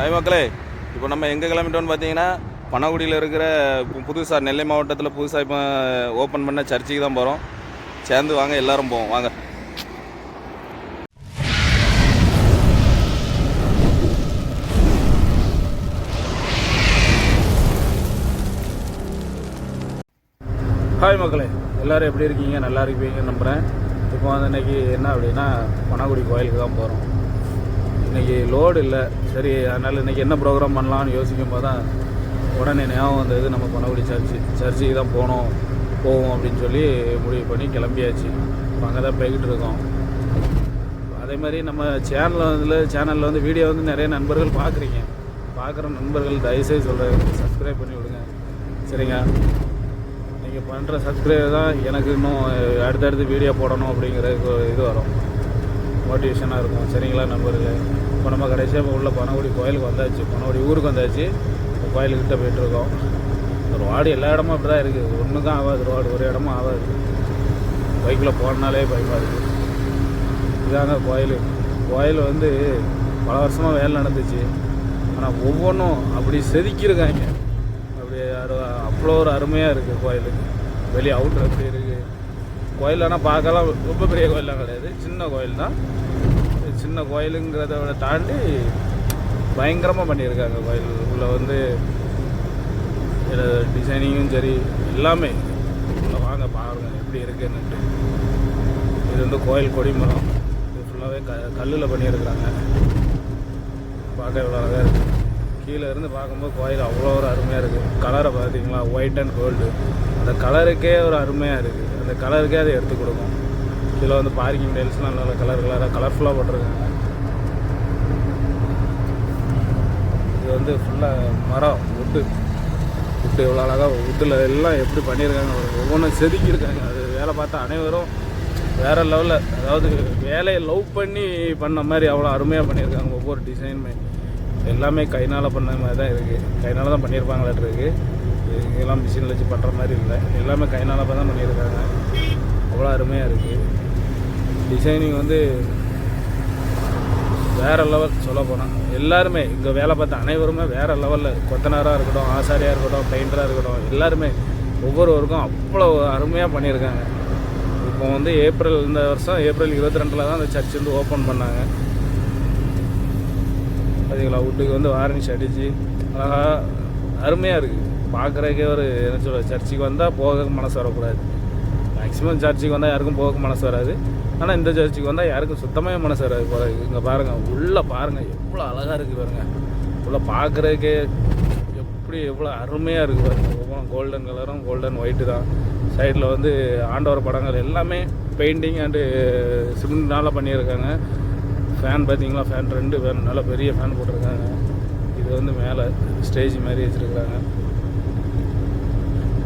Hi மக்களே இப்போ நம்ம எங்கே கிளம்பிட்டோம்னு பார்த்தீங்கன்னா பனகுடியில் இருக்கிற புதுசாக நெல்லை மாவட்டத்தில் புதுசாக இப்போ ஓப்பன் பண்ண சர்ச்சுக்கு தான் போகிறோம் சேர்ந்து வாங்க எல்லாரும் போவோம். வாங்க. ஹாய் மக்களே எல்லோரும் எப்படி இருக்கீங்க? நல்லா இருப்பீங்கன்னு நம்புகிறேன் இப்போ வந்து இன்றைக்கி என்ன அப்படின்னா பனகுடி கோயிலுக்கு தான் போகிறோம் இன்றைக்கி லோடு இல்லை. சரி அதனால் இன்னைக்கு என்ன ப்ரோக்ராம் பண்ணலாம்னு யோசிக்கும் போது தான் உடனே ஞாபகம் வந்தது நம்ம பனகுடி சர்ச்சு சர்ச்சுக்கு தான் போகணும் போவோம் அப்படின்னு சொல்லி முடிவு பண்ணி கிளம்பியாச்சு. இப்போ அங்கே தான் போய்கிட்டு இருக்கோம். அதே மாதிரி நம்ம சேனலில் வந்து சேனலில் வந்து வீடியோ வந்து நிறைய நண்பர்கள் பார்க்குறீங்க பார்க்குற நண்பர்கள் தயவுசெய்து சொல்கிறேன் சப்ஸ்கிரைப் பண்ணி விடுங்க. சரிங்க? நீங்கள் பண்ணுற சப்ஸ்கிரைப் தான் எனக்கு இன்னும் அடுத்தடுத்து வீடியோ போடணும் அப்படிங்கிற இது வரும். மோட்டிவேஷனாக இருக்கும். சரிங்களா நண்பர்களே? இப்போ நம்ம கடைசியாக உள்ள பனகுடி கோயிலுக்கு வந்தாச்சு. பனகுடி ஊருக்கு வந்தாச்சு. இப்போ கோயிலுக்கிட்ட போயிட்டுருக்கோம். ரோடு எல்லா இடமும் அப்படி தான் இருக்குது ஒன்றுக்கும் ஆகாது ரோடு ஒரு இடமும் ஆகாது. பைக்கில் போனாலே பயமாக இருக்குது இதாங்க கோயில். கோயில் வந்து பல வருஷமாக வேலை நடந்துச்சு. ஆனால் ஒவ்வொன்றும் அப்படி செதுக்கியிருக்காங்க. அப்படி அரு- அவ்வளோ ஒரு அருமையாக இருக்குது கோயில் வெளியே அவுட்ரு அப்படி இருக்குது கோயில் ஆனால் பார்க்கலாம். ரொம்ப பெரிய கோயிலாம் கிடையாது. சின்ன கோயில் தான் சின்ன கோயிலுங்கிறத விட தாண்டி பயங்கரமாக பண்ணியிருக்காங்க கோயில். உள்ள வந்து டிசைனிங்கும் சரி எல்லாமே. உள்ள வாங்க பாருங்கள் எப்படி இருக்குன்னுட்டு. இது வந்து கோயில் கொடிமரம் இது ஃபுல்லாகவே க கல்லில் பண்ணியிருக்கிறாங்க. பார்க்க இவ்வளோ அழகாக இருக்குது கீழே இருந்து பார்க்கும்போது கோயில் அவ்வளோ ஒரு அருமையாக இருக்குது கலரை பார்த்தீங்களா? ஒயிட் அண்ட் கோல்டு அந்த கலருக்கே ஒரு அருமையாக இருக்குது அந்த கலருக்கே அதை எடுத்து கொடுக்கும். இதில் வந்து பார்க்கிங் டைல்ஸ்லாம் நல்ல கலர் கலராக கலர்ஃபுல்லாக போட்டிருக்காங்க. இது வந்து ஃபுல்லாக மரம் வுட்டு வுட்டு எவ்வளோ அழகாக வுட்டில் எல்லாம் எப்படி பண்ணியிருக்காங்க ஒவ்வொன்றும் செதுக்கியிருக்காங்க. அது வேலை பார்த்தா அனைவரும் வேறு லெவலில் அதாவது வேலையை லவ் பண்ணி பண்ண மாதிரி அவ்வளோ அருமையாக பண்ணியிருக்காங்க ஒவ்வொரு டிசைனுமே எல்லாமே கைனால் பண்ண மாதிரி தான் இருக்குது கைனால் தான் பண்ணியிருப்பாங்களாட்டு இருக்குது எல்லாம் மிஷினில் வச்சு பண்ணுற மாதிரி இல்லை. எல்லாமே கைனால் தான் பண்ணியிருக்காங்க. அவ்வளோ அருமையாக இருக்குது டிசைனிங் வந்து வேற லெவல் சொல்ல போனால் எல்லாருமே இங்கே வேலை பார்த்த அனைவருமே வேறு லெவலில் கொத்தனாராக இருக்கட்டும் ஆசாரியாக இருக்கட்டும் பெயிண்டராக இருக்கட்டும் எல்லாருமே ஒவ்வொருவருக்கும் அவ்வளோ அருமையாக பண்ணியிருக்காங்க. இப்போ வந்து ஏப்ரல் இந்த வருஷம் ஏப்ரல் இருபத்தி ரெண்டில் தான் அந்த சர்ச் வந்து ஓப்பன் பண்ணாங்க. பார்த்தீங்களா வீட்டுக்கு வந்து வார்னிஷ் அடித்து அழகாக அருமையாக இருக்குது பார்க்குறதுக்கே ஒரு என்ன சொல்ல சர்ச்சுக்கு வந்தால் போக மனசு வரக்கூடாது. மேக்ஸிமம் சர்ச்சுக்கு வந்தால் யாருக்கும் போக மனசு வராது. ஆனால் இந்த சர்ச்சுக்கு வந்தால் யாருக்கும் சுத்தமாக மனசு வராது போல இங்கே பாருங்கள் உள்ளே பாருங்கள் எவ்வளோ அழகாக இருக்குது பாருங்கள் உள்ளே பார்க்குறதுக்கே எப்படி எவ்வளோ அருமையாக இருக்குது பாருங்கள் ஒவ்வொரு கோல்டன் கலரும் கோல்டன் ஒயிட்டு தான். சைடில் வந்து ஆண்டவர் படங்கள் எல்லாமே பெயிண்டிங் அண்டு சிமெண்ட்னால பண்ணியிருக்காங்க. ஃபேன் பார்த்தீங்களா ஃபேன் ரெண்டு ஃபேன் நல்ல பெரிய ஃபேன் போட்டிருக்காங்க. இது வந்து மேலே ஸ்டேஜ் மாதிரி வச்சுருக்குறாங்க.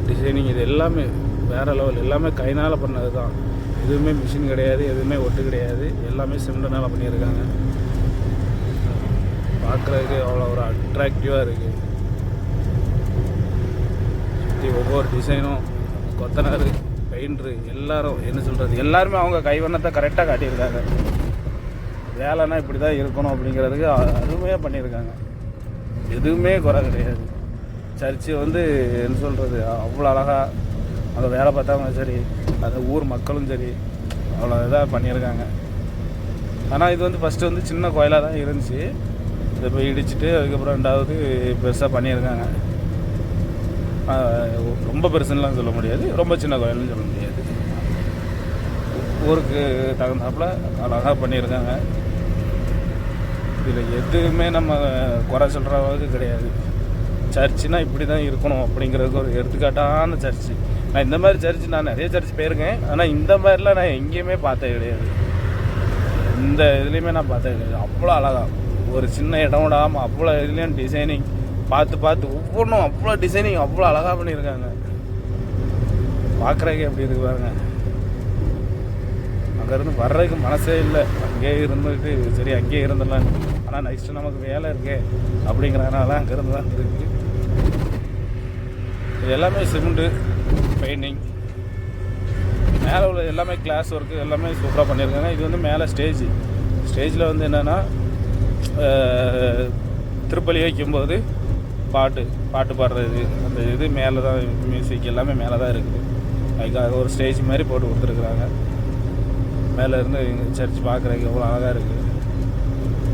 டிசைனிங் இது எல்லாமே வேறு லெவல் எல்லாமே கைனால் பண்ணது தான் எதுவுமே மிஷின் கிடையாது எதுவுமே ஒட்டு கிடையாது. எல்லாமே சிமெண்ட்னால பண்ணியிருக்காங்க. பார்க்குறதுக்கு அவ்வளோ ஒரு அட்ராக்டிவாக இருக்குது சுற்றி ஒவ்வொரு டிசைனும் கொத்தனார் பெயிண்ட்ரு எல்லாரும் என்ன சொல்கிறது எல்லாருமே அவங்க கைவண்ணத்தை கரெக்டாக காட்டியிருக்காங்க. வேலைன்னா இப்படி தான் இருக்கணும் அப்படிங்கிறதுக்கு அருமையாக பண்ணியிருக்காங்க. எதுவுமே குறை கிடையாது. சர்ச்சு வந்து என்ன சொல்கிறது அவ்வளோ அழகாக அந்த வேலை பார்த்தவங்க சரி அந்த ஊர் மக்களும் சரி அவ்வளோ இதாக பண்ணியிருக்காங்க. ஆனால் இது வந்து ஃபஸ்ட்டு வந்து சின்ன கோயிலாக தான் இருந்துச்சு. இதை போய் இடிச்சிட்டு அதுக்கப்புறம் ரெண்டாவது பெருசாக பண்ணியிருக்காங்க. ரொம்ப பெருசுன்னெலாம் சொல்ல முடியாது. ரொம்ப சின்ன கோயில்னு சொல்ல முடியாது. ஊருக்கு தகுந்தாப்புல அழகாக பண்ணியிருக்காங்க. இதில் எதுவுமே நம்ம குறை சொல்கிற அளவுக்கு கிடையாது. சர்ச்சுனா இப்படி தான் இருக்கணும் அப்படிங்கிறதுக்கு ஒரு எடுத்துக்காட்டான சர்ச்சு. நான் இந்த மாதிரி சர்ச் நான் நிறைய சர்ச் போயிருக்கேன். ஆனால் இந்த மாதிரிலாம் நான் எங்கேயுமே பார்த்தது கிடையாது. இந்த இதுலேயுமே நான் பார்த்தது கிடையாது. அவ்வளோ அழகா. ஒரு சின்ன இடம் விடாமல் அவ்வளோ இதுலேயும் டிசைனிங் பார்த்து பார்த்து ஒவ்வொன்றும் அவ்வளோ டிசைனிங் அவ்வளோ அழகாக பண்ணியிருக்காங்க. பார்க்குறதுக்கே எப்படி இருக்கு பாருங்க. அங்கேருந்து வர்றதுக்கு மனசே இல்லை. அங்கேயே இருந்துட்டு சரி அங்கேயே இருந்துடலான்னு. ஆனால் நெக்ஸ்ட்டு நமக்கு வேலை இருக்கே அப்படிங்கிறதுனால அங்கேருந்து தான் இருக்கு. இது எல்லாமே சிமெண்ட்டு பெயிண்டிங் மேலே உள்ள எல்லாமே கிளாஸ் ஒர்க்கு எல்லாமே சூப்பராக பண்ணியிருக்காங்க இது வந்து மேலே ஸ்டேஜ் ஸ்டேஜில் வந்து என்னென்னா திருப்பலி வைக்கும்போது பாட்டு பாட்டு பாடுறது அந்த இது மேலே தான் மியூசிக் எல்லாமே மேலே தான் இருக்குது. அதுக்காக ஒரு ஸ்டேஜ் மாதிரி போட்டு கொடுத்துருக்குறாங்க. மேலேருந்து சர்ச் பார்க்குறதுக்கு எவ்வளோ அழகாக இருக்குது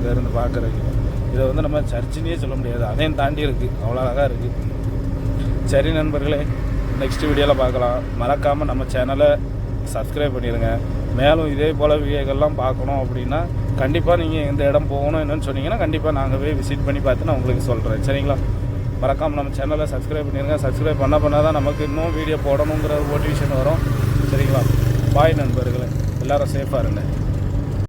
இங்க இருந்து பார்க்குறதுக்கு இதை வந்து நம்ம சர்ச்சுன்னே சொல்ல முடியாது. அதையும் தாண்டி இருக்குது அவ்வளோ அழகாக இருக்குது சரி நண்பர்களே நெக்ஸ்ட் வீடியோவில் பார்க்கலாம். மறக்காமல் நம்ம சேனலை சப்ஸ்கிரைப் பண்ணிடுங்க. மேலும் இதே போல் வீடியோக்கள்லாம் பார்க்கணும் அப்படின்னா கண்டிப்பாக நீங்கள் எந்த இடம் போகணும் என்னன்னு சொன்னீங்கன்னா கண்டிப்பாக நாங்கள் போய் விசிட் பண்ணி பார்த்து நான் உங்களுக்கு சொல்கிறேன் சரிங்களா? மறக்காமல் நம்ம சேனலை சப்ஸ்கிரைப் பண்ணிடுங்க. சப்ஸ்கிரைப் பண்ண பண்ணால் தான் நமக்கு இன்னும் வீடியோ போடணுங்கிற மோட்டிவேஷன் வரும். சரிங்களா? பாய் நண்பர்களே. எல்லோரும் சேஃபாக இருங்க.